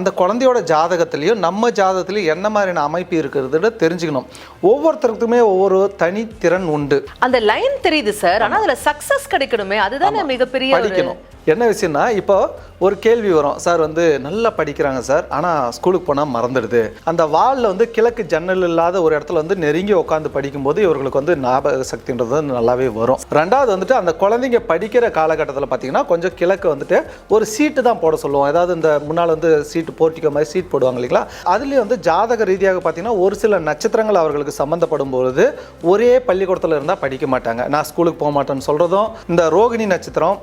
அந்த குழந்தையோட ஜாதகத்திலையும் நம்ம ஜாதகத்திலையும் என்ன மாதிரியான அமைப்பு இருக்கிறது தெரிஞ்சுக்கணும். ஒவ்வொருத்தருக்குமே ஒவ்வொரு தனித்திறன் உண்டு. அந்த லைன் தெரியுது சார் ஆனா அதுல சக்சஸ் கிடைக்கணுமே. அதுதானே மிகப்பெரிய படிக்கணும். என்ன விஷயம்னா இப்போ ஒரு கேள்வி வரும். சார் வந்து நல்லா படிக்கிறாங்க சார். ஆனால் ஸ்கூலுக்கு போனால் மறந்துடுது. அந்த வாலில் வந்து கிழக்கு ஜன்னல் இல்லாத ஒரு இடத்துல வந்து நெருங்கி உட்காந்து படிக்கும்போது இவர்களுக்கு வந்து ஞாபக சக்தின்றது நல்லாவே வரும். ரெண்டாவது வந்துட்டு அந்த குழந்தைங்க படிக்கிற காலகட்டத்தில் பார்த்தீங்கன்னா கொஞ்சம் கிழக்கு வந்துட்டு ஒரு சீட்டு தான் போட சொல்லுவோம். ஏதாவது இந்த முன்னால் வந்து சீட்டு போர்ட்டிக்கோ மாதிரி சீட் போடுவாங்க இல்லைங்களா? அதுலேயும் வந்து ஜாதக ரீதியாக பார்த்தீங்கன்னா ஒரு சில நட்சத்திரங்கள் அவர்களுக்கு சம்மந்தப்படும் பொழுது ஒரே பள்ளிக்கூடத்தில் இருந்தால் படிக்க மாட்டாங்க. நான் ஸ்கூலுக்கு போக மாட்டேன்னு சொல்கிறதும் இந்த ரோகிணி நட்சத்திரம்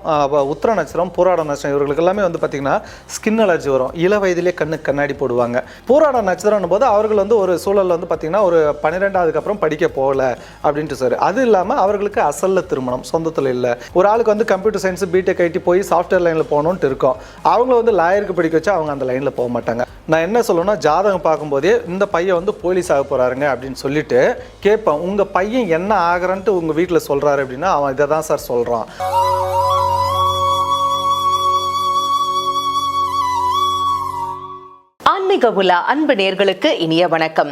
உத்திர நட்சத்திரம் பூராட நஷ்டம் இவர்களுக்கு எல்லாமே வந்து பார்த்தீங்கன்னா ஸ்கின் அலர்ஜி வரும். இள வயதிலே கண்ணுக்கு கண்ணாடி போடுவாங்க. பூராட நட்சத்திரம்னு போது அவர்கள் வந்து ஒரு சூழலில் வந்து பார்த்தீங்கன்னா ஒரு பன்னிரெண்டாவதுக்கு அப்புறம் படிக்க போகல அப்படின்ட்டு சார் அது இல்லாமல் அவர்களுக்கு அசல்ல திருமணம் சொந்தத்தில் இல்லை. ஒரு ஆளுக்கு வந்து கம்ப்யூட்டர் சயின்ஸ் பிடெக் ஐடி போய் சாஃப்ட்வேர் லைனில் போகணுன்ட்டு இருக்கும். அவங்கள வந்து லாயருக்கு படிக்க வச்சா அவங்க அந்த லைனில் போக மாட்டாங்க. நான் என்ன சொல்லணும்னா ஜாதகம் பார்க்கும்போதே இந்த பையன் வந்து போலீஸ் ஆக போகிறாருங்க அப்படின்னு சொல்லிட்டு கேட்பேன். உங்கள் பையன் என்ன ஆகிறன்ட்டு உங்கள் வீட்டில் சொல்கிறாரு அப்படின்னா அவன் இதை தான் சார் சொல்கிறான் ஆன்மீக உலா அன்பு நேர்களுக்கு இனிய வணக்கம்.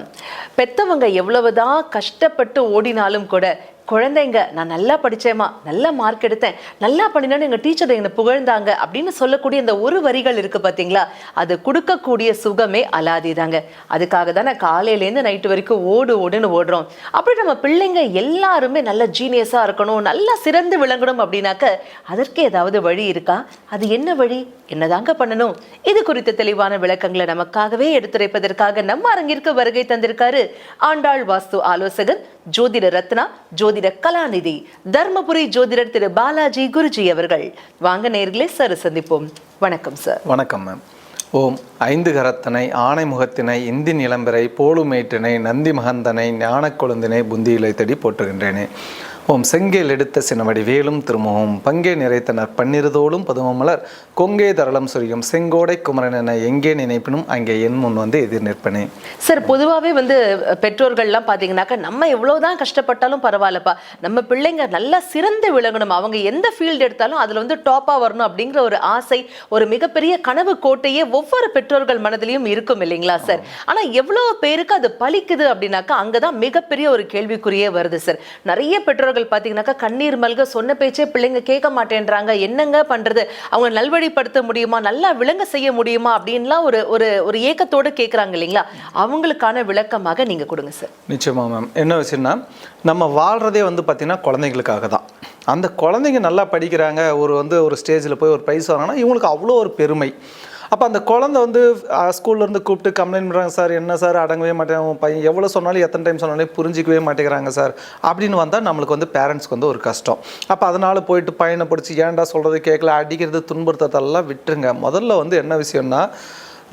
பெத்தவங்க எவ்வளவுதான் கஷ்டப்பட்டு ஓடினாலும் கூட குழந்தைங்க நான் நல்லா படிச்சேம்மா நல்லா மார்க் எடுத்தேன் நல்லா பண்ணினேன்னு எங்க டீச்சர் என்னை புகழ்ந்தாங்க அப்படின்னு சொல்லக்கூடிய இந்த ஒரு வரிகள் இருக்கு பார்த்தீங்களா அது கொடுக்கக்கூடிய சுகமே அலாதிதாங்க. அதுக்காக தானே காலையிலேருந்து நைட்டு வரைக்கும் ஓடு ஓடுன்னு ஓடுறோம். அப்படி நம்ம பிள்ளைங்க எல்லாருமே நல்ல ஜீனியஸா இருக்கணும் நல்லா சிறந்து விளங்கணும் அப்படின்னாக்க அதற்கு ஏதாவது வழி இருக்கா? அது என்ன வழி? என்னதாங்க பண்ணணும்? இது குறித்த தெளிவான விளக்கங்களை நமக்காகவே எடுத்துரைப்பதற்காக நம்ம அரங்கிற்கு வருகை தந்திருக்காரு ஆண்டாள் வாஸ்து ஆலோசகர் ஜோதிட ரத்னா ஜோதி ஜோதிட கலாநிதி தர்மபுரி ஜோதிடர் திரு பாலாஜி குருஜி அவர்கள். வாங்க நேர்களே சார் சந்திப்போம். வணக்கம் சார். வணக்கம் மேம். ஓம் ஐந்து கரத்தனை ஆனை முகத்தினை இந்தி நிலம்பரை போலுமேட்டினை நந்தி மகந்தனை ஞானக் கொழுந்தினை புந்தியிலை தேடி போற்றுகின்றேனே. ஓம் செங்கேல் எடுத்த சினவடி வேலும் திருமுகம். பங்கே நிறைத்தனர் பன்னிருதோளும் பதுமமலர். கொங்கே தரளம் சுரியும் செங்கோடை குமரன் என எங்கே நினைப்பினும் அங்கே என் முன் வந்து எதிர் நிற்பனே. சார் பொதுவாகவே வந்து பெற்றோர்கள்லாம் பார்த்தீங்கன்னாக்கா நம்ம எவ்வளோதான் கஷ்டப்பட்டாலும் பரவாயில்லப்பா. நம்ம பிள்ளைங்க நல்லா சிறந்து விளங்கணும். அவங்க எந்த ஃபீல்டு எடுத்தாலும் அதில் வந்து டாப்பாக வரணும் அப்படிங்கிற ஒரு ஆசை ஒரு மிகப்பெரிய கனவு கோட்டையே ஒவ்வொரு பெற்றோர்கள் மனதிலையும் இருக்கும் இல்லைங்களா சார்? ஆனால் எவ்வளோ பேருக்கு அது பலிக்குது அப்படின்னாக்கா அங்கே தான் மிகப்பெரிய ஒரு கேள்விக்குறியே வருது சார். நிறைய பெற்றோர்கள் பார்த்தீங்கன்னாக்கா கண்ணீர் மல்க சொன்ன பேச்சே பிள்ளைங்க கேட்க மாட்டேன்றாங்க. என்னங்க பண்ணுறது அவங்க நல்வழிப்படுத்த முடியுமா? நல்லா விளங்க செய்ய முடியுமா? அப்படின்லாம் ஒரு ஒரு ஒரு ஏக்கத்தோடு கேட்குறாங்க இல்லைங்களா? அவங்களுக்கான விளக்கமாக நீங்கள் கொடுங்க சார். நிச்சயமாக மேம் என்ன விஷயம்னா நம்ம வாழ்கிறதே வந்து பார்த்திங்கன்னா குழந்தைங்களுக்காக தான். அந்த குழந்தைங்க நல்லா படிக்கிறாங்க ஒரு வந்து ஒரு ஸ்டேஜில் போய் ஒரு ப்ரைஸ் வாங்கினா இவங்களுக்கு அவ்வளோ ஒரு பெருமை. அப்போ அந்த குழந்தை வந்து ஸ்கூல்லேருந்து கூப்பிட்டு கம்ப்ளைண்ட் பண்ணுறாங்க சார் என்ன சார் அடங்கவே மாட்டேன் உன் பையன் எவ்வளோ சொன்னாலும் எத்தனை டைம் சொன்னாலும் புரிஞ்சிக்கவே மாட்டேங்கிறாங்க சார். அப்படின்னு வந்தால் நம்மளுக்கு வந்து பேரண்ட்ஸ்க்கு வந்து ஒரு கஷ்டம். அப்போ அதனால் போயிட்டு பையனை பிடிச்சி ஏன்டா சொல்கிறது கேட்கல அடிக்கிறது துன்புறுத்ததெல்லாம் விட்டுருங்க. முதல்ல வந்து என்ன விஷயம்னா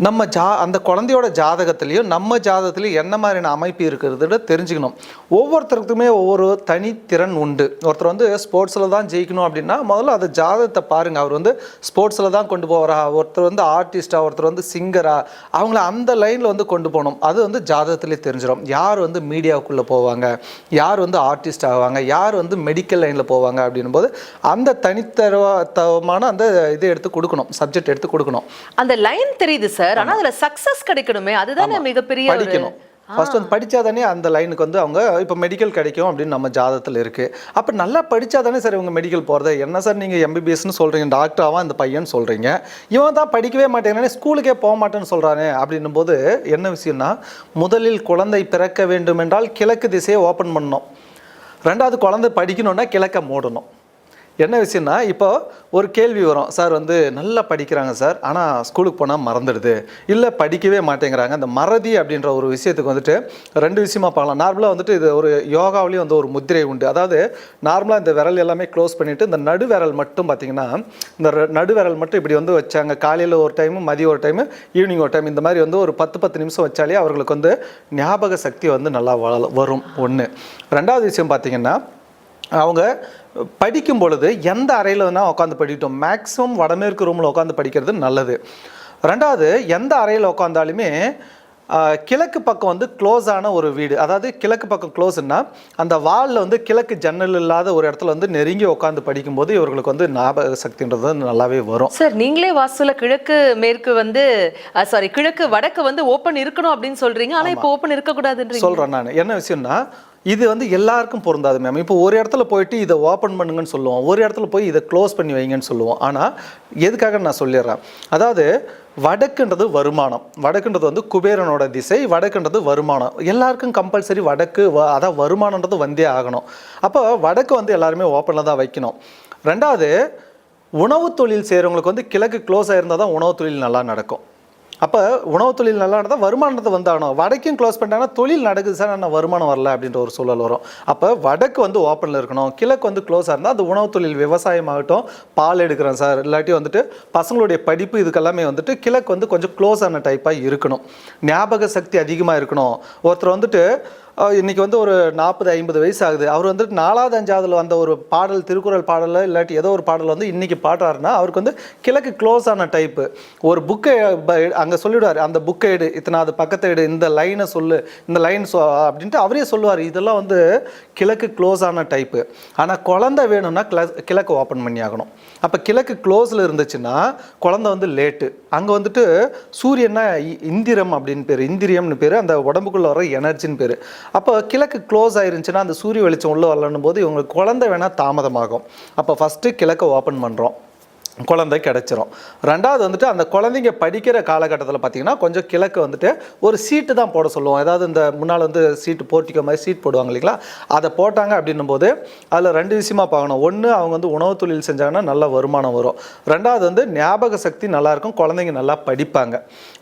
நம்ம ஜா அந்த குழந்தையோட ஜாதகத்துலேயும் நம்ம ஜாதகத்துலேயும் என்ன மாதிரியான அமைப்பு இருக்கிறத தெரிஞ்சுக்கணும். ஒவ்வொருத்தருக்குமே ஒவ்வொரு தனித்திறன் உண்டு. ஒருத்தர் வந்து ஸ்போர்ட்ஸில் தான் ஜெயிக்கணும் அப்படின்னா முதல்ல அந்த ஜாதகத்தை பாருங்கள் அவர் வந்து ஸ்போர்ட்ஸில் தான் கொண்டு போகிறா ஒருத்தர் வந்து ஆர்டிஸ்டா ஒருத்தர் வந்து சிங்கரா? அவங்கள அந்த லைனில் வந்து கொண்டு போகணும். அது வந்து ஜாதகத்திலே தெரிஞ்சிடும் யார் வந்து மீடியாவுக்குள்ளே போவாங்க? யார் வந்து ஆர்டிஸ்ட் ஆவாங்க? யார் வந்து மெடிக்கல் லைனில் போவாங்க அப்படின்னும் போது அந்த தனித்தரமான அந்த இதை எடுத்து கொடுக்கணும். சப்ஜெக்ட் எடுத்து கொடுக்கணும். அந்த லைன் தெரியுது சார். ஆனா அதுல சக்சஸ் கிடைக்கணுமே. அதுதானே மிகப்பெரிய படிக்கணும். ஃபர்ஸ்ட் வந்து படித்தா தானே அந்த லைனுக்கு வந்து அவங்க இப்போ மெடிக்கல் கிடைக்கும் அப்படின்னு நம்ம ஜாதகத்தில் இருக்குது அப்போ நல்லா படித்தா தானே சார் இவங்க மெடிக்கல் போகிறது என்ன சார் நீங்கள் எம்பிபிஎஸ்னு சொல்கிறீங்க டாக்டர் ஆவான் இந்த பையன் சொல்கிறீங்க இவன் தான் படிக்கவே மாட்டேங்கிறானே ஸ்கூலுக்கே போக மாட்டேன்னு சொல்கிறானே அப்படின்னும் போது என்ன விஷயம்னா முதலில் குழந்தை பிறக்க வேண்டும் என்றால் கிழக்கு திசையை ஓப்பன் பண்ணணும். ரெண்டாவது குழந்தை படிக்கணும்னா கிழக்க மூடணும். என்ன விஷயம்னா இப்போ ஒரு கேள்வி வரும். சார் வந்து நல்லா படிக்கிறாங்க சார். ஆனால் ஸ்கூலுக்கு போனால் மறந்துடுது. இல்லை படிக்கவே மாட்டேங்கிறாங்க. அந்த மறதி அப்படின்ற ஒரு விஷயத்துக்கு வந்துட்டு ரெண்டு விஷயமா பார்க்கலாம். நார்மலாக வந்துட்டு இது ஒரு யோகாவிலையும் வந்து ஒரு முத்திரை உண்டு. அதாவது நார்மலாக இந்த விரல் எல்லாமே க்ளோஸ் பண்ணிவிட்டு இந்த நடு விரல் மட்டும் பார்த்தீங்கன்னா இந்த நடு விரல் மட்டும் இப்படி வந்து வச்சாங்க. காலையில் ஒரு டைமு மதியம் ஒரு டைமு ஈவினிங் ஒரு டைம் இந்த மாதிரி வந்து ஒரு பத்து பத்து நிமிஷம் வச்சாலே அவர்களுக்கு வந்து ஞாபக சக்தி வந்து நல்லா வள- வரும். ஒன்று ரெண்டாவது விஷயம் பார்த்தீங்கன்னா அவங்க படிக்கும் பொழுது எந்த அறையில் வேணால் உட்காந்து படிக்கட்டும். மேக்ஸிமம் வடமேற்கு ரூமில் உட்காந்து படிக்கிறது நல்லது. ரெண்டாவது எந்த அறையில் உட்காந்தாலுமே கிழக்கு பக்கம் வந்து க்ளோஸ் ஆன ஒரு வீடு. அதாவது கிழக்கு பக்கம் க்ளோஸ்னா அந்த வாலில் வந்து கிழக்கு ஜன்னல் இல்லாத ஒரு இடத்துல வந்து நெருங்கி உட்காந்து படிக்கும்போது இவர்களுக்கு வந்து ஞாபக சக்தின்றது நல்லாவே வரும். சார் நீங்களே வாஸ்துல கிழக்கு மேற்கு வந்து சாரி கிழக்கு வடக்கு வந்து ஓபன் இருக்கணும் அப்படின்னு சொல்றீங்க. ஆனா இப்போ ஓபன் இருக்க கூடாதுன்றீங்க சொல்கிறேன் நான். என்ன விஷயம்னா இது வந்து எல்லாருக்கும் பொருந்தாது மேம் இப்போ ஒரு இடத்துல போயிட்டு இதை ஓப்பன் பண்ணுங்கன்னு சொல்லுவோம். ஒரு இடத்துல போய் இதை க்ளோஸ் பண்ணி வைங்கன்னு சொல்லுவோம். ஆனால் எதுக்காக நான் சொல்லிடுறேன்? அதாவது வடக்குன்றது வருமானம். வடக்குன்றது வந்து குபேரனோட திசை வடக்குன்றது வருமானம். எல்லாருக்கும் கம்பல்சரி வடக்கு வ- அதான் வருமானன்றது வந்தே ஆகணும். அப்போ வடக்கு வந்து எல்லாருமே ஓப்பனில் தான் வைக்கணும். ரெண்டாவது உணவு தொழில் செய்கிறவங்களுக்கு வந்து கிழக்கு க்ளோஸ் ஆயிருந்தால் தான் உணவு தொழில் நல்லா நடக்கும். அப்போ உணவு தொழில் நல்லா நடந்தால் வருமானத்தை வந்தாகணும் வடக்கும் க்ளோஸ் பண்ணிட்டாங்கன்னா தொழில் நடக்குது சார். ஆனால் வருமானம் வரல அப்படின்ற ஒரு சூழல் வரும். அப்போ வடக்கு வந்து ஓப்பனில் இருக்கணும். கிழக்கு வந்து க்ளோஸாக இருந்தால் அது உணவு தொழில் விவசாயம் ஆகட்டும் பால் எடுக்கிறேன் சார். இல்லாட்டி வந்துட்டு பசங்களுடைய படிப்பு இதுக்கெல்லாமே வந்துட்டு கிழக்கு வந்து கொஞ்சம் க்ளோஸான டைப்பாக இருக்கணும். ஞாபக சக்தி அதிகமாக இருக்கணும். ஒருத்தர் வந்துட்டு இன்றைக்கி இன்னைக்கு வந்து ஒரு நாற்பது ஐம்பது வயசு ஆகுது அவர் வந்துட்டு நாலாவது அஞ்சாவதுல வந்த ஒரு பாடல் திருக்குறள் பாடலில் இல்லாட்டி ஏதோ ஒரு பாடல் வந்து இன்னைக்கு பாடுறாருன்னா அவருக்கு வந்து கிழக்கு க்ளோஸ் ஆன டைப்பு ஒரு புக்கை அங்கே சொல்லிவிடுவார் அந்த புக்கை எடு இத்தனாவது பக்கத்தை எடு இந்த லைனை சொல்லு இந்த லைன் சொ அப்படின்ட்டு அவரே சொல்லுவார். இதெல்லாம் வந்து கிழக்கு க்ளோஸ் ஆன டைப்பு ஆனால் குழந்தை வேணும்னா கிள கிழக்கு ஓப்பன் பண்ணி ஆகணும். அப்போ கிழக்கு க்ளோஸில் இருந்துச்சுன்னா குழந்தை வந்து லேட்டு. அங்கே வந்துட்டு சூரியன்னா இ- இந்திரம் அப்படின்னு பேர். இந்திரியம்னு பேர். அந்த உடம்புக்குள்ள வர எனர்ஜின்னு பேர். அப்போ கிழக்கு க்ளோஸ் ஆயிருந்துச்சுன்னா அந்த சூரிய வெளிச்சம் உள்ளே வரலன்னும் போது இவங்களுக்கு குழந்தை வேணால் தாமதமாகும். அப்போ ஃபஸ்ட்டு கிழக்கை ஓப்பன் பண்ணுறோம் குழந்தை கிடச்சிரும். ரெண்டாவது வந்துட்டு அந்த குழந்தைங்க படிக்கிற காலகட்டத்தில் பார்த்தீங்கன்னா கொஞ்சம் கிழக்கு வந்துட்டு ஒரு சீட்டு தான் போட சொல்லுவோம். ஏதாவது இந்த முன்னால் வந்து சீட்டு போட்டிக்கோ மாதிரி சீட் போடுவாங்க இல்லைங்களா? அதை போட்டாங்க அப்படின்னும் போது அதில் ரெண்டு விஷயமா பார்க்கணும். ஒன்று அவங்க வந்து உணவு தொழில் செஞ்சாங்கன்னா நல்ல வருமானம் வரும். ரெண்டாவது வந்து ஞாபக சக்தி நல்லாயிருக்கும் குழந்தைங்க நல்லா படிப்பாங்க.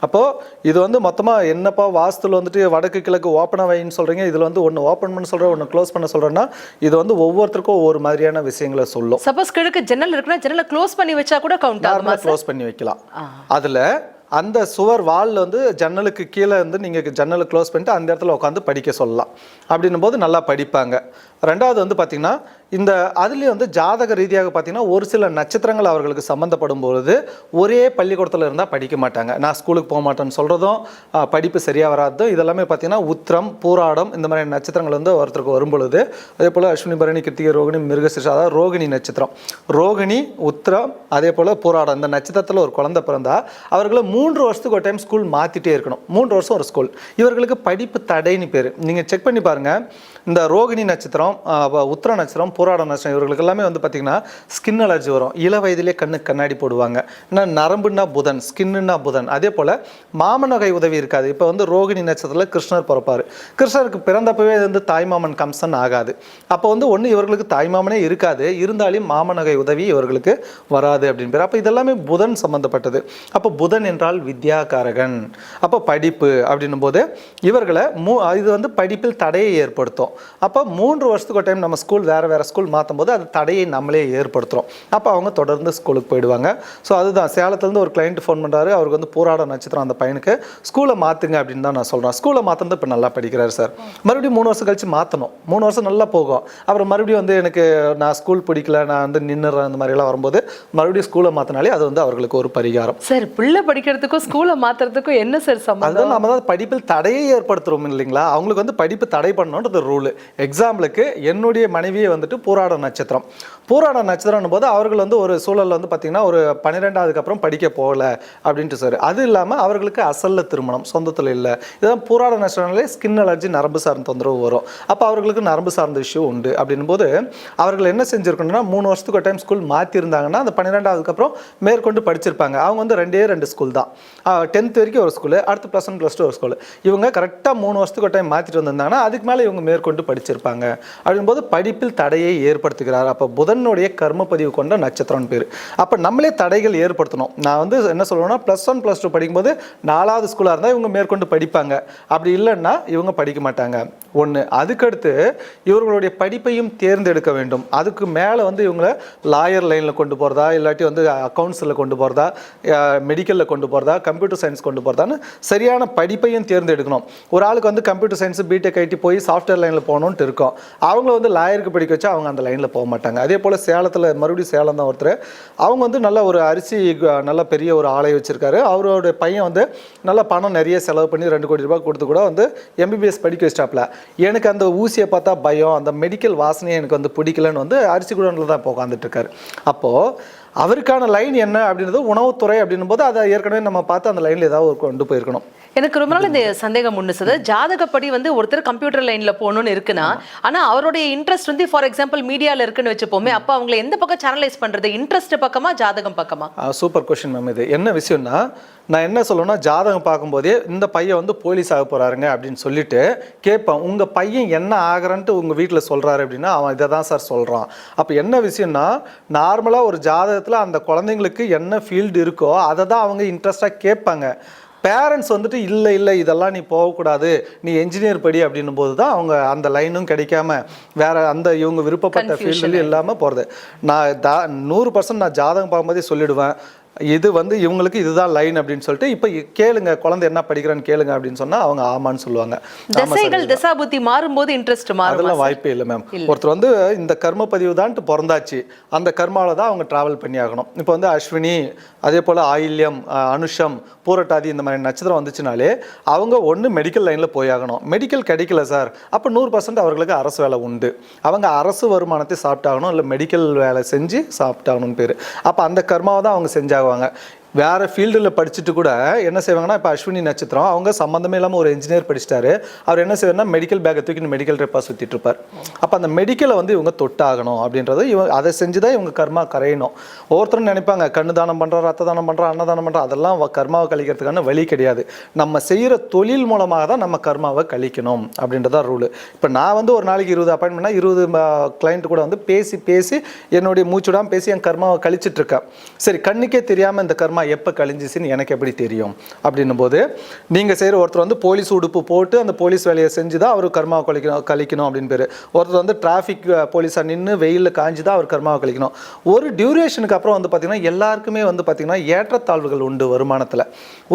அப்போது இது வந்து மொத்தமாக என்னப்பா வாஸ்துல வந்துட்டு வடக்கு கிழக்கு ஓப்பனாக வைன்னு சொல்கிறீங்க இதில் வந்து ஒன்று ஓப்பன் பண்ண சொல்கிறேன் ஒன்று க்ளோஸ் பண்ண சொல்கிறேன்னா இது வந்து ஒவ்வொருத்தருக்கும் ஒவ்வொரு மாதிரியான விஷயங்களை சொல்லும். சப்போஸ் கிழக்கு ஜன்னல் இருக்குன்னா ஜன்னலை க்ளோஸ் பண்ணி வச்சா கூட கவுண்ட் ஆகுமா க்ளோஸ் பண்ணி வைக்கலாம். அதில் அந்த சுவர் வாலில் வந்து ஜன்னலுக்கு கீழே வந்து நீங்கள் ஜன்னலை க்ளோஸ் பண்ணிட்டு அந்த இடத்துல உட்காந்து படிக்க சொல்லலாம். அப்படின்னும் போது நல்லா படிப்பாங்க. ரெண்டாவது வந்து பார்த்திங்கன்னா இந்த அதுலேயும் வந்து ஜாதக ரீதியாக பார்த்தீங்கன்னா ஒரு சில நட்சத்திரங்கள் அவர்களுக்கு சம்மந்தப்படும் பொழுது ஒரே பள்ளிக்கூடத்தில் இருந்தால் படிக்க மாட்டாங்க. நான் ஸ்கூலுக்கு போக மாட்டேன்னு சொல்கிறதும் படிப்பு சரியாக வராதும் இதெல்லாமே பார்த்தீங்கன்னா உத்திரம் பூராடம் இந்த மாதிரி நட்சத்திரங்கள் வந்து ஒருத்தருக்கு வரும் பொழுது அதே போல் அஸ்வினி பரணி கிருத்திகை ரோகிணி மிருகசிஷா அதாவது ரோகிணி நட்சத்திரம். ரோகிணி உத்திரம் அதே போல் பூராடம். இந்த நட்சத்திரத்தில் ஒரு குழந்தை பிறந்தா அவர்களை மூன்று வருஷத்துக்கு ஒரு டைம் ஸ்கூல் மாற்றிட்டே இருக்கணும். மூன்று வருஷம் ஒரு ஸ்கூல் இவர்களுக்கு படிப்பு தடைன்னு பேர். நீங்கள் செக் பண்ணி பாருங்கள் இந்த ரோகிணி நட்சத்திரம் உத்திர நட்சத்திரம் போராட நட்சத்திரம் இவர்களுக்கு எல்லாமே வந்து பார்த்திங்கன்னா ஸ்கின் அலர்ஜி வரும். இள வயதிலே கண்ணுக்கு கண்ணாடி போடுவாங்க. ஏன்னா நரம்புன்னா புதன் ஸ்கின்னுன்னா புதன். அதே போல் மாமனகை உதவி இருக்காது. இப்போ வந்து ரோகிணி நட்சத்திரத்தில் கிருஷ்ணர் பிறப்பார். கிருஷ்ணருக்கு பிறந்தப்பவே இது வந்து தாய்மாமன் கம்சன் ஆகாது. அப்போ வந்து ஒன்று இவர்களுக்கு தாய்மாமனே இருக்காது. இருந்தாலும் மாமனகை உதவி இவர்களுக்கு வராது அப்படின்னு பேர். அப்போ இதெல்லாமே புதன் சம்மந்தப்பட்டது அப்போ புதன் என்றால் வித்யாகாரகன். அப்போ படிப்பு அப்படின்னும் போது இவர்களை மூ இது வந்து படிப்பில் தடையை ஏற்படுத்தும். அப்போ மூன்று வருஷத்துக்கு ஒரு டைம் நம்ம ஸ்கூல் வேறு வேறு ஸ்கூல் மாற்றும் போது அது தடையை நம்மளே ஏற்படுத்துகிறோம் அப்போ அவங்க தொடர்ந்து ஸ்கூலுக்கு போயிடுவாங்க. ஸோ அதுதான். சேலத்துலேருந்து ஒரு கிளைண்ட் ஃபோன் பண்ணுறாரு அவருக்கு வந்து போராட நட்சத்திரம் அந்த பையனுக்கு. ஸ்கூலை மாற்றுங்க அப்படின்னு தான் நான் சொல்கிறேன் ஸ்கூலை மாற்றுறது இப்போ நல்லா படிக்கிறாரு சார். மறுபடியும் மூணு வருஷம் கழிச்சு மாற்றணும் மூணு வருஷம் நல்லா போகும். அப்புறம் மறுபடியும் வந்து எனக்கு நான் ஸ்கூல் பிடிக்கல நான் வந்து நின்னுறேன் அந்த மாதிரிலாம் வரும்போது மறுபடியும் ஸ்கூலை மாற்றினாலே அது வந்து அவர்களுக்கு ஒரு பரிகாரம். சார் பிள்ளை படிக்கிறதுக்கும் ஸ்கூலை மாத்துறதுக்கும் என்ன சார் சம்மந்தம் அதுதான் நம்ம தான் படிப்பில் தடையை ஏற்படுத்துறோம் இல்லைங்களா? அவங்களுக்கு வந்து படிப்பு தடை பண்ணணுன்றது ரூல் எக்ஸாம்பிளுக்கு என்னுடைய மனைவியே வந்துட்டு போராட நட்சத்திரம். போராட நட்சத்திரம்னு போது அவர்கள் வந்து ஒரு சூழல்ல வந்து பார்த்தீங்கன்னா ஒரு பன்னிரெண்டாவதுக்கு அப்புறம் படிக்க போகல அப்படின்ட்டு சார் அது இல்லாமல் அவர்களுக்கு அசல்ல திருமணம் சொந்தத்தில் இல்லை. இதான் போராட நட்சத்திரங்களே ஸ்கின் அலர்ஜி நரம்பு சார்ந்த தொந்தரவு வரும். அப்போ அவர்களுக்கு நரம்பு சார்ந்த இஷ்யூ உண்டு. அப்படின்னும் போது அவர்கள் என்ன செஞ்சுருக்கணும்னா மூணு வருஷத்துக்கு ஒரு டைம் ஸ்கூல் மாற்றிருந்தாங்கன்னா அந்த பன்னிரெண்டாவதுக்கு அப்புறம் மேற்கொண்டு படிச்சிருப்பாங்க. அவங்க வந்து ரெண்டே ரெண்டு ஸ்கூல் தான். டென்த் வரைக்கும் ஒரு ஸ்கூலு அடுத்து ப்ளஸ் ஒன் ப்ளஸ் டூ ஒரு ஸ்கூல் இவங்க கரெக்டாக மூணு வருஷத்துக்கு ஒரு டைம் மாற்றிட்டு வந்திருந்தாங்கன்னா அதுக்கு மேலே இவங்க மேற்கொண்டு படிச்சிருப்பாங்க. அப்படின்போது படிப்பில் தடையை ஏற்படுத்துகிறார். அப்போ புதனுடைய கர்ம பதிவு கொண்ட நட்சத்திரம்னு பேர். அப்போ நம்மளே தடைகள் ஏற்படுத்தணும். நான் வந்து என்ன சொல்லுவேன்னா ப்ளஸ் ஒன் ப்ளஸ் டூ படிக்கும்போது நாலாவது ஸ்கூலாக இருந்தால் இவங்க மேற்கொண்டு படிப்பாங்க. அப்படி இல்லைன்னா இவங்க படிக்க மாட்டாங்க. ஒன்று அதுக்கடுத்து இவர்களுடைய படிப்பையும் தேர்ந்தெடுக்க வேண்டும். அதுக்கு மேலே வந்து இவங்களை லாயர் லைனில் கொண்டு போகிறதா இல்லாட்டி வந்து அக்கௌண்ட்ஸில் கொண்டு போகிறதா மெடிக்கலில் கொண்டு போகிறதா கம்ப்யூட்டர் சயின்ஸ் கொண்டு போகிறதான்னு சரியான படிப்பையும் தேர்ந்தெடுக்கணும். ஒரு ஆளுக்கு வந்து கம்ப்யூட்டர் சயின்ஸ் பிடெக் ஐடி போய் சாஃப்ட்வேர் லைனில் லைனில் போகணுன்ட்டு இருக்கோம். அவங்கள வந்து லாயருக்கு படிக்க வச்சா அவங்க அந்த லைனில் போக மாட்டாங்க. அதே போல் சேலத்தில் மறுபடியும் சேலம் தான் ஒருத்தர். அவங்க வந்து நல்ல ஒரு அரிசி நல்ல பெரிய ஒரு ஆலை வச்சுருக்காரு. அவரோட பையன் வந்து நல்ல பணம் நிறைய செலவு பண்ணி ரெண்டு கோடி ரூபாய் கொடுத்து கூட வந்து எம்பிபிஎஸ் படிக்க வச்சிட்டாப்ல. எனக்கு அந்த ஊசியை பார்த்தா பயம் அந்த மெடிக்கல் வாசனையே எனக்கு வந்து பிடிக்கலன்னு வந்து அரிசி குடோனில் தான் இப்போ உட்காந்துட்டு இருக்காரு. அப்போது அவருக்கான லைன் என்ன அப்படின்றது உணவுத்துறை அப்படின்னும் போது அதை ஏற்கனவே நம்ம பார்த்து அந்த லைனில் ஏதாவது கொண்டு போயிருக்கணும் எனக்கு ரொம்ப நாள் இந்த சந்தேகம் சார் ஜாதகப்படி வந்து ஒருத்தர் கம்ப்யூட்டர் லைன்ல போகணும்னு இருக்குன்னா ஆனா அவருடைய இன்ட்ரெஸ்ட் வந்து ஃபார் எக்ஸாம்பிள் மீடியால இருக்குன்னு வச்சுப்போமே அப்ப அவங்களை எந்த பக்கம் சேனலைஸ் பண்றது? இன்ட்ரெஸ்ட் பக்கமா ஜாதகம் பக்கமா? சூப்பர் கொஷின் மேம் இது. என்ன விஷயம்னா நான் என்ன சொல்லணும்னா ஜாதகம் பார்க்கும்போதே இந்த பையன் வந்து போலீஸ் ஆக போறாருங்க அப்படின்னு சொல்லிட்டு கேட்பேன். உங்க பையன் என்ன ஆகிறன்ட்டு உங்க வீட்டில் சொல்றாரு அப்படின்னா அவன் இதை தான் சார் சொல்றான். அப்போ என்ன விஷயம்னா நார்மலாக ஒரு ஜாதகத்தில் அந்த குழந்தைங்களுக்கு என்ன ஃபீல்டு இருக்கோ அதை தான் அவங்க இன்ட்ரெஸ்டாக கேட்பாங்க. பேரண்ட்ஸ் வந்துட்டு இல்லை இல்லை இதெல்லாம் நீ போகக்கூடாது. நீ என்ஜினியர் படி அப்படின்னும் போது தான் அவங்க அந்த லைனும் கிடைக்காம வேற அந்த இவங்க விருப்பப்பட்ட ஃபீல்டுலையும் இல்லாமல் போகிறது நான் தா நூறு பர்சன்ட் நான் ஜாதகம் பார்க்கும்போதே சொல்லிடுவேன். இது வந்து இவங்களுக்கு இதுதான் லைன் அப்படின்னு சொல்லிட்டு இப்போ கேளுங்க குழந்தை என்ன படிக்கிறான்னு கேளுங்க அப்படின்னு சொன்னா அவங்க ஆமான்னு சொல்லுவாங்க. திசைகள் திசாபுத்தி மாறும்போது இன்ட்ரெஸ்ட் மாறும் அதெல்லாம் வாய்ப்பே இல்லை மேம் ஒருத்தர் வந்து இந்த கர்ம பதிவு தான்ட்டு பிறந்தாச்சு. அந்த கர்மாவில் தான் அவங்க டிராவல் பண்ணி ஆகணும். இப்போ வந்து அஸ்வினி அதே போல் ஆயில்யம் அனுஷம் பூரட்டாதி இந்த மாதிரி நட்சத்திரம் வந்துச்சுனாலே அவங்க ஒன்று மெடிக்கல் லைனில் போயாகணும் மெடிக்கல் கிடைக்கல சார். அப்போ நூறு பர்சன்ட் அவர்களுக்கு அரசு வேலை உண்டு. அவங்க அரசு வருமானத்தை சாப்பிட்டாகணும் இல்லை மெடிக்கல் வேலை செஞ்சு சாப்பிட்டாகணும்னு பேர். அப்போ அந்த கர்மாவை தான் அவங்க ஆகுவாங்க. வேறு ஃபீல்டில் படிச்சுட்டு கூட என்ன செய்வாங்கன்னா இப்போ அஸ்வினி நட்சத்திரம் அவங்க சம்மந்தமே இல்லாமல் ஒரு இன்ஜினியர் படிச்சிட்டாரு. அவர் என்ன செய்வார்னா மெடிக்கல் பேக்கை தூக்கி மெடிக்கல் ரெப்பாக சுற்றிட்டு இருப்பார். அப்போ அந்த மெடிக்கலை வந்து இவங்க தொட்டாகணும் அப்படின்றது இவங்க அதை செஞ்சு தான் இவங்க கர்மா கரையணும். ஒவ்வொருத்தரும் நினைப்பாங்க கண்ணு தானம் பண்ணுறோம் ரத்த தானம் பண்ணுறோம் அன்னதானம் பண்ணுறோம் அதெல்லாம் கர்மாவை கழிக்கிறதுக்கான வழி கிடையாது. நம்ம செய்கிற தொழில் மூலமாக தான் நம்ம கர்மாவை கழிக்கணும் அப்படின்றதான் ரூலு இப்போ நான் வந்து ஒரு நாளைக்கு இருபது அப்பாயின்மெண்ட்னா இருபது கிளைண்ட் கூட வந்து பேசி பேசி என்னுடைய மூச்சுடாமல் பேசி என் கர்மாவை கழிச்சிட்டு இருக்கேன். சரி கண்ணுக்கே தெரியாமல் இந்த கர்மா எப்போ கழிஞ்சிச்சின்னு எனக்கு எப்படி தெரியும்? அப்படின்னும் போது நீங்கள் செய்கிற ஒருத்தர் வந்து போலீஸ் உடுப்பு போட்டு அந்த போலீஸ் வேலையை செஞ்சு தான் அவர் கர்மாவை கழிக்கணும் கழிக்கணும் அப்படின்னு பேர். ஒருத்தர் வந்து டிராஃபிக் போலீஸாக நின்று வெயிலில் காஞ்சி தான் அவர் கர்மாவை கழிக்கணும். ஒரு டியூரேஷனுக்கு அப்புறம் வந்து பார்த்திங்கன்னா எல்லாருக்குமே வந்து பார்த்திங்கன்னா ஏற்றத்தாழ்வுகள் உண்டு வருமானத்தில்.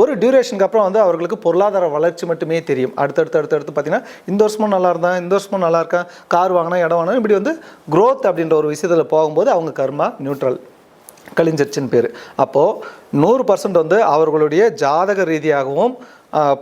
ஒரு டியூரேஷனுக்கு அப்புறம் வந்து அவர்களுக்கு பொருளாதார வளர்ச்சி மட்டுமே தெரியும். அடுத்தடுத்து அடுத்தடுத்து பார்த்தீங்கன்னா இந்த வருஷமும் நல்லா இருந்தான் இந்த வருஷமும் நல்லா இருக்கேன் கார் வாங்கினா இடம் வாங்கினா இப்படி வந்து க்ரோத் அப்படின்ற ஒரு விஷயத்தில் போகும்போது அவங்க கர்மா நியூட்ரல் கழிஞ்சிருச்சுன்னு பேர். அப்போது நூறு பர்சன்ட் வந்து அவர்களுடைய ஜாதக ரீதியாகவும்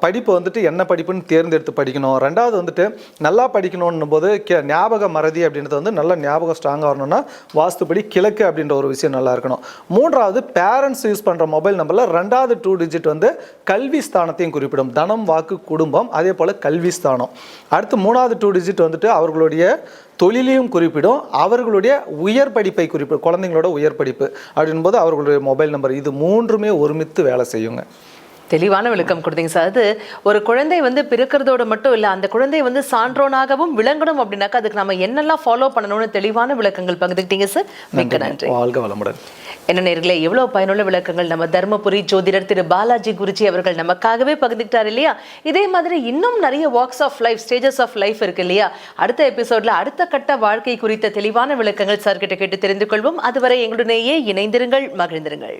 படிப்பு வந்துட்டு என்ன படிப்புன்னு தேர்ந்தெடுத்து படிக்கணும். ரெண்டாவது வந்துட்டு நல்லா படிக்கணும்னும் போது கே ஞாபக மறதி அப்படின்றது வந்து நல்லா ஞாபகம் ஸ்ட்ராங்காக வரணும்னா வாஸ்துப்படி கிழக்கு அப்படின்ற ஒரு விஷயம் நல்லா இருக்கணும். மூன்றாவது பேரண்ட்ஸ் யூஸ் பண்ணுற மொபைல் நம்பரில் ரெண்டாவது டூ டிஜிட் வந்து கல்வி ஸ்தானத்தையும் குறிப்பிடும். தனம் வாக்கு குடும்பம் அதே போல் கல்வி ஸ்தானம். அடுத்து மூணாவது டூ டிஜிட் வந்துட்டு அவர்களுடைய தொழிலையும் குறிப்பிடும். அவர்களுடைய உயர் படிப்பை குறிப்பிடும். குழந்தைங்களோட உயர் படிப்பு அப்படின்போது அவர்களுடைய மொபைல் நம்பர் இது மூன்றுமே ஒருமித்து வேலை செய்யுங்க. தெளிவான விளக்கம் கொடுத்தீங்க சார். அது ஒரு குழந்தை வந்து பிறக்கிறதோட மட்டும் இல்ல அந்த குழந்தை வந்து சான்றோனாகவும் விளங்கணும் அப்படின்னாக்கா அதுக்கு நம்ம என்னெல்லாம் ஃபாலோ பண்ணணும்னு தெளிவான விளக்கங்கள் பகிர்ந்துக்கிட்டீங்க சார். மிக்க நன்றி. வாழ்க வளமுடன். என்ன நேர்களே எவ்வளவு பயனுள்ள விளக்கங்கள் நம்ம தர்மபுரி ஜோதிடர் திரு பாலாஜி குருஜி அவர்கள் நமக்காகவே பகிர்ந்துக்கிட்டார் இல்லையா? இதே மாதிரி இன்னும் நிறைய walks of life stages of life இருக்கு இல்லையா? அடுத்த எபிசோட்ல அடுத்த கட்ட வாழ்க்கை குறித்த தெளிவான விளக்கங்கள் சார் கிட்ட கேட்டு தெரிந்து கொள்வோம். அதுவரை எங்களுடனேயே இணைந்திருங்கள் மகிழ்ந்திருங்கள்.